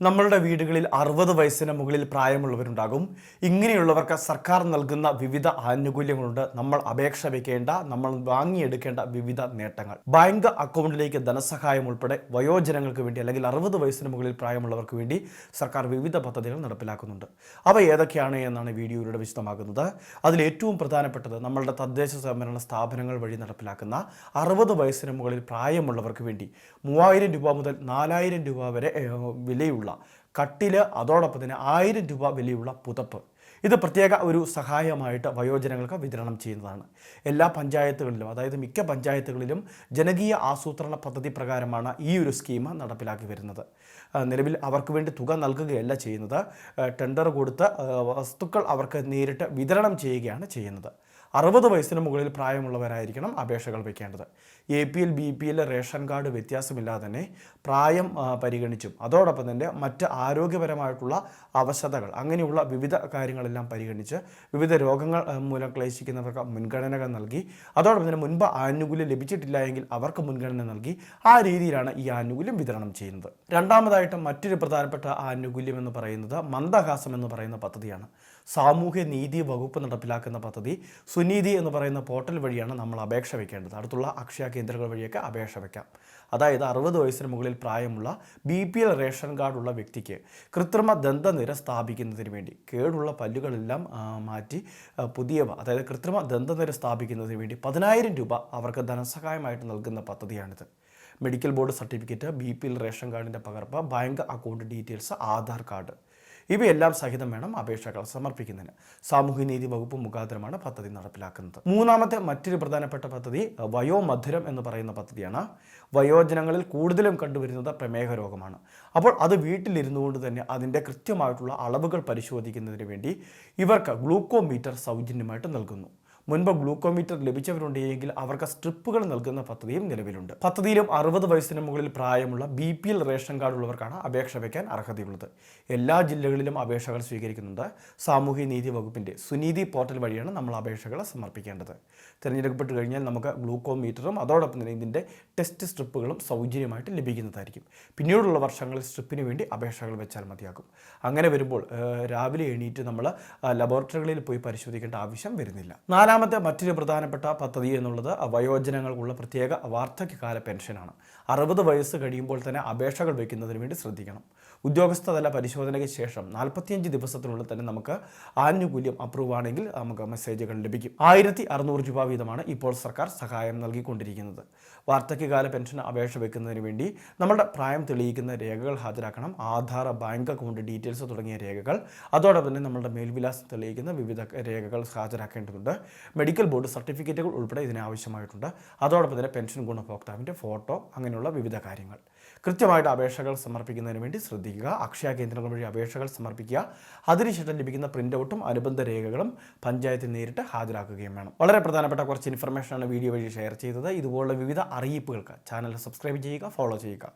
നമ്മളുടെ വീടുകളിൽ അറുപത് വയസ്സിന് മുകളിൽ പ്രായമുള്ളവരുണ്ടാകും. ഇങ്ങനെയുള്ളവർക്ക് സർക്കാർ നൽകുന്ന വിവിധ ആനുകൂല്യങ്ങളുണ്ട്. നമ്മൾ അപേക്ഷ വയ്ക്കേണ്ട നമ്മൾ വാങ്ങിയെടുക്കേണ്ട വിവിധ നേട്ടങ്ങൾ. ബാങ്ക് അക്കൗണ്ടിലേക്ക് ധനസഹായം ഉൾപ്പെടെ വയോജനങ്ങൾക്ക് വേണ്ടി അല്ലെങ്കിൽ അറുപത് വയസ്സിന് മുകളിൽ പ്രായമുള്ളവർക്ക് വേണ്ടി സർക്കാർ വിവിധ പദ്ധതികൾ നടപ്പിലാക്കുന്നുണ്ട്. അവ ഏതൊക്കെയാണ് എന്നാണ് വീഡിയോയിലൂടെ വിശദമാകുന്നത് അതിൽ ഏറ്റവും പ്രധാനപ്പെട്ടത് നമ്മളുടെ തദ്ദേശ സ്വയംഭരണ സ്ഥാപനങ്ങൾ വഴി നടപ്പിലാക്കുന്ന അറുപത് വയസ്സിന് മുകളിൽ പ്രായമുള്ളവർക്ക് വേണ്ടി മൂവായിരം രൂപ മുതൽ നാലായിരം രൂപ വരെ ഏഹ്, വിലയുള്ള കട്ടിൽ അതോടൊപ്പം തന്നെ ആയിരം രൂപ വിലയുള്ള പുതപ്പ്. ഇത് പ്രത്യേക ഒരു സഹായമായിട്ട് വയോജനങ്ങൾക്ക് വിതരണം ചെയ്യുന്നതാണ്. എല്ലാ പഞ്ചായത്തുകളിലും അതായത് മിക്ക പഞ്ചായത്തുകളിലും ജനകീയ ആസൂത്രണ പദ്ധതി പ്രകാരമാണ് ഈ ഒരു സ്കീം നടപ്പിലാക്കി വരുന്നത്. നിലവിൽ അവർക്ക് വേണ്ടി തുക നൽകുകയല്ല ചെയ്യുന്നത്. ടെൻഡർ കൊടുത്ത് വസ്തുക്കൾ അവർക്ക് നേരിട്ട് വിതരണം ചെയ്യുകയാണ് ചെയ്യുന്നത്. അറുപത് വയസ്സിന് മുകളിൽ പ്രായമുള്ളവരായിരിക്കണം അപേക്ഷകൾ വയ്ക്കേണ്ടത് A P L B P L ration card വ്യത്യാസമില്ലാതെ തന്നെ പ്രായം പരിഗണിച്ചും. അതോടൊപ്പം തന്നെ മറ്റ് ആരോഗ്യപരമായിട്ടുള്ള അവശതകൾ അങ്ങനെയുള്ള വിവിധ കാര്യങ്ങളെല്ലാം പരിഗണിച്ച് വിവിധ രോഗങ്ങൾ മൂലം ക്ലേശിക്കുന്നവർക്ക് മുൻഗണനകൾ നൽകി. അതോടൊപ്പം തന്നെ മുൻപ് ആനുകൂല്യം ലഭിച്ചിട്ടില്ല എങ്കിൽ അവർക്ക് മുൻഗണന നൽകി. ആ രീതിയിലാണ് ഈ ആനുകൂല്യം വിതരണം ചെയ്യുന്നത്. രണ്ടാമതായിട്ട് മറ്റൊരു പ്രധാനപ്പെട്ട ആനുകൂല്യം എന്ന് പറയുന്നത് മന്ദഹാസം എന്ന് പറയുന്ന പദ്ധതിയാണ്. സാമൂഹ്യ നീതി വകുപ്പ് നടപ്പിലാക്കുന്ന പദ്ധതി. സുനീതി എന്ന് പറയുന്ന പോർട്ടൽ വഴിയാണ് നമ്മൾ അപേക്ഷ വയ്ക്കേണ്ടത് അടുത്തുള്ള അക്ഷയ കേന്ദ്രങ്ങൾ വഴിയൊക്കെ അപേക്ഷ വയ്ക്കാം അതായത് അറുപത് വയസ്സിന് മുകളിൽ പ്രായമുള്ള ബി പി എൽ റേഷൻ കാർഡുള്ള വ്യക്തിക്ക് കൃത്രിമ ദന്തനിര സ്ഥാപിക്കുന്നതിന് വേണ്ടി കേടുള്ള പല്ലുകളെല്ലാം മാറ്റി പുതിയവ അതായത് കൃത്രിമ ദന്തനിര സ്ഥാപിക്കുന്നതിന് വേണ്ടി പതിനായിരം രൂപ അവർക്ക് ധനസഹായമായിട്ട് നൽകുന്ന പദ്ധതിയാണിത്. Medical board certificate B P L ration കാർഡിന്റെ പകർപ്പ് bank account details Aadhaar card. ഇവയെല്ലാം സഹിതം വേണം അപേക്ഷകൾ സമർപ്പിക്കുന്നതിന്. സാമൂഹ്യനീതി വകുപ്പ് മുഖാന്തരമാണ് പദ്ധതി നടപ്പിലാക്കുന്നത്. മൂന്നാമത്തെ മറ്റൊരു പ്രധാനപ്പെട്ട പദ്ധതി വയോമധുരം എന്ന് പറയുന്ന പദ്ധതിയാണ്. വയോജനങ്ങളിൽ കൂടുതലും കണ്ടുവരുന്നത് പ്രമേഹ രോഗമാണ്. അപ്പോൾ അത് വീട്ടിലിരുന്നു കൊണ്ട് തന്നെ അതിന്റെ കൃത്യമായിട്ടുള്ള അളവുകൾ പരിശോധിക്കുന്നതിന് വേണ്ടി ഇവർക്ക് ഗ്ലൂക്കോമീറ്റർ സൗജന്യമായിട്ട് നൽകുന്നു. മുൻപ് ഗ്ലൂക്കോമീറ്റർ ലഭിച്ചവരുണ്ടെങ്കിൽ അവർക്ക് സ്ട്രിപ്പുകൾ നൽകുന്ന പദ്ധതിയും നിലവിലുണ്ട്. പദ്ധതിയിലും അറുപത് വയസ്സിന് മുകളിൽ പ്രായമുള്ള B P L ration card ഉള്ളവർക്കാണ് അപേക്ഷ വയ്ക്കാൻ അർഹതയുള്ളത്. എല്ലാ ജില്ലകളിലും അപേക്ഷകൾ സ്വീകരിക്കുന്നുണ്ട്. സാമൂഹ്യ നീതി വകുപ്പിന്റെ സുനീതി പോർട്ടൽ വഴിയാണ് നമ്മൾ അപേക്ഷകൾ സമർപ്പിക്കേണ്ടത്. തിരഞ്ഞെടുക്കപ്പെട്ട് കഴിഞ്ഞാൽ നമുക്ക് ഗ്ലൂക്കോമീറ്ററും അതോടൊപ്പം തന്നെ ഇതിന്റെ ടെസ്റ്റ് സ്ട്രിപ്പുകളും സൗജന്യമായിട്ട് ലഭിക്കുന്നതായിരിക്കും. പിന്നീടുള്ള വർഷങ്ങളിൽ സ്ട്രിപ്പിന് വേണ്ടി അപേക്ഷകൾ വെച്ചാൽ മതിയാകും. അങ്ങനെ വരുമ്പോൾ രാവിലെ എണീറ്റ് നമ്മൾ ലബോറട്ടറികളിൽ പോയി പരിശോധിക്കേണ്ട ആവശ്യം വരുന്നില്ല. നാലാമത്തെ മറ്റൊരു പ്രധാനപ്പെട്ട പദ്ധതി എന്നുള്ളത് വയോജനങ്ങൾക്കുള്ള പ്രത്യേക വാർദ്ധക്യകാല പെൻഷനാണ്. അറുപത് വയസ്സ് കഴിയുമ്പോൾ തന്നെ അപേക്ഷകൾ വയ്ക്കുന്നതിന് വേണ്ടി ശ്രദ്ധിക്കണം. ഉദ്യോഗസ്ഥതല പരിശോധനയ്ക്ക് ശേഷം നാൽപ്പത്തിയഞ്ച് ദിവസത്തിനുള്ളിൽ തന്നെ നമുക്ക് ആനുകൂല്യം അപ്രൂവ് ആണെങ്കിൽ നമുക്ക് മെസ്സേജുകൾ ലഭിക്കും. ആയിരത്തി അറുന്നൂറ് രൂപ വീതമാണ് ഇപ്പോൾ സർക്കാർ സഹായം നൽകിക്കൊണ്ടിരിക്കുന്നത്. വാർദ്ധക്യകാല പെൻഷൻ അപേക്ഷ വെക്കുന്നതിന് വേണ്ടി നമ്മുടെ പ്രായം തെളിയിക്കുന്ന രേഖകൾ ഹാജരാക്കണം. ആധാർ ബാങ്ക് അക്കൗണ്ട് ഡീറ്റെയിൽസ് തുടങ്ങിയ രേഖകൾ. അതോടൊപ്പം തന്നെ നമ്മുടെ മേൽവിലാസം തെളിയിക്കുന്ന വിവിധ രേഖകൾ ഹാജരാക്കേണ്ടതുണ്ട്. മെഡിക്കൽ ബോർഡ് സർട്ടിഫിക്കറ്റുകൾ ഉൾപ്പെടെ ഇതിന് ആവശ്യമായിട്ടുണ്ട്. അതോടൊപ്പം തന്നെ പെൻഷൻ ഗുണഭോക്താവിന്റെ ഫോട്ടോ അങ്ങനെയുള്ള വിവിധ കാര്യങ്ങൾ. കൃത്യമായിട്ട് അപേക്ഷകൾ സമർപ്പിക്കുന്നതിന് വേണ്ടി ശ്രദ്ധിക്കുക. അക്ഷയ കേന്ദ്രങ്ങൾ വഴി അപേക്ഷകൾ സമർപ്പിക്കുക. അതിനുശേഷം ലഭിക്കുന്ന പ്രിന്റ് ഔട്ടും അനുബന്ധ രേഖകളും പഞ്ചായത്തിൽ നേരിട്ട് ഹാജരാക്കുകയും വേണം. വളരെ പ്രധാനപ്പെട്ട കുറച്ച് ഇൻഫർമേഷനാണ് വീഡിയോ വഴി ഷെയർ ചെയ്തത്. ഇതുപോലുള്ള വിവിധ അറിയിപ്പുകൾക്ക് ചാനൽ സബ്സ്ക്രൈബ് ചെയ്യുക ഫോളോ ചെയ്യുക.